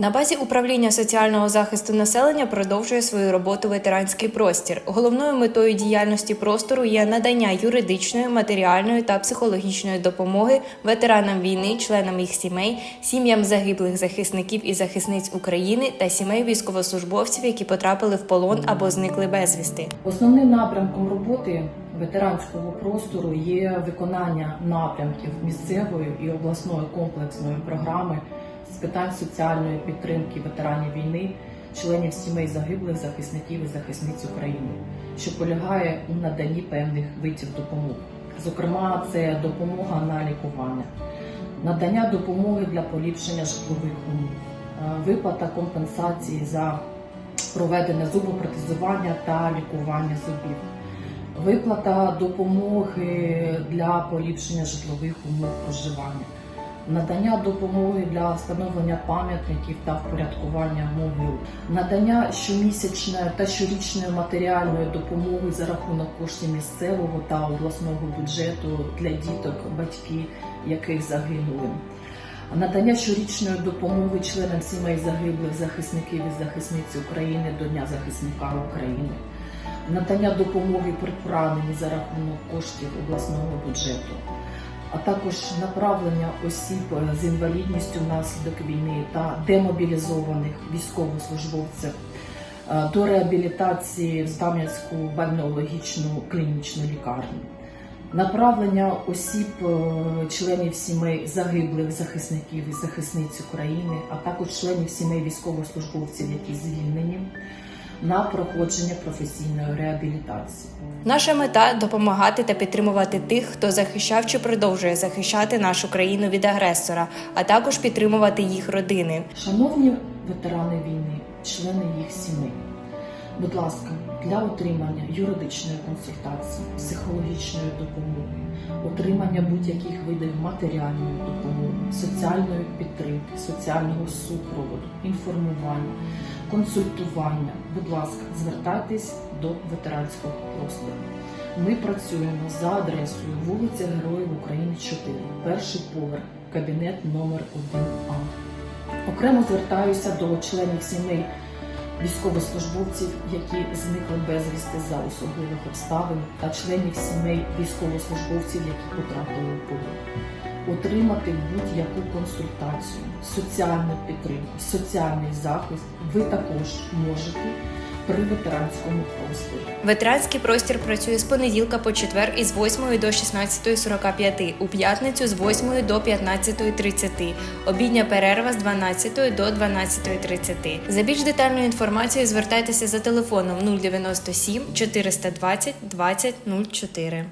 На базі управління соціального захисту населення продовжує свою роботу ветеранський простір. Головною метою діяльності простору є надання юридичної, матеріальної та психологічної допомоги ветеранам війни, членам їх сімей, сім'ям загиблих захисників і захисниць України та сімей військовослужбовців, які потрапили в полон або зникли безвісти. Основним напрямком роботи ветеранського простору є виконання напрямків місцевої і обласної комплексної програми питань соціальної підтримки ветеранів війни, членів сімей загиблих захисників і захисниць України, що полягає у наданні певних видів допомог. Зокрема, це допомога на лікування, надання допомоги для поліпшення житлових умов, е, виплата компенсації за проведене зубопротезування та лікування зубів. Виплата допомоги для поліпшення житлових умов проживання, надання допомоги для встановлення пам'ятників та впорядкування могил, надання щомісячної та щорічної матеріальної допомоги за рахунок коштів місцевого та обласного бюджету для діток, батьки яких загинули. Надання щорічної допомоги членам сімей загиблих захисників і захисниць України до Дня захисника України. Надання допомоги при пораненні за рахунок коштів обласного бюджету, а також направлення осіб з інвалідністю внаслідок війни та демобілізованих військовослужбовців е, до реабілітації в Знам'янську бальнеологічну клінічну лікарню. Направлення осіб, е, членів сімей загиблих захисників і захисниць України, а також членів сімей військовослужбовців, які звільнені, на проходження професійної реабілітації. Наша мета допомагати та підтримувати тих, хто захищав чи продовжує захищати нашу країну від агресора, а також підтримувати їх родини. Шановні ветерани війни, члени їх сімей, будь ласка, для отримання юридичної консультації, психологічної допомоги, отримання будь-яких видів матеріальної допомоги, соціальної підтримки, соціального супроводу, інформування, консультування, будь ласка, звертайтесь до ветеранського простору. Ми працюємо за адресою вулиця Героїв України 4, перший поверх, кабінет номер 1А. Окремо звертаюся до членів сімей військовослужбовців, які зникли безвісти за особливих обставин, та членів сімей військовослужбовців, які потрапили в полон. Отримати будь-яку консультацію, соціальну підтримку, соціальний захист ви також можете при ветеранському просторі. Ветеранський простір працює з понеділка по четвер із 8 до 16.45, у п'ятницю з 8 до 15.30, обідня перерва з 12 до 12.30. За більш детальною інформацією звертайтеся за телефоном 097 420 20 04.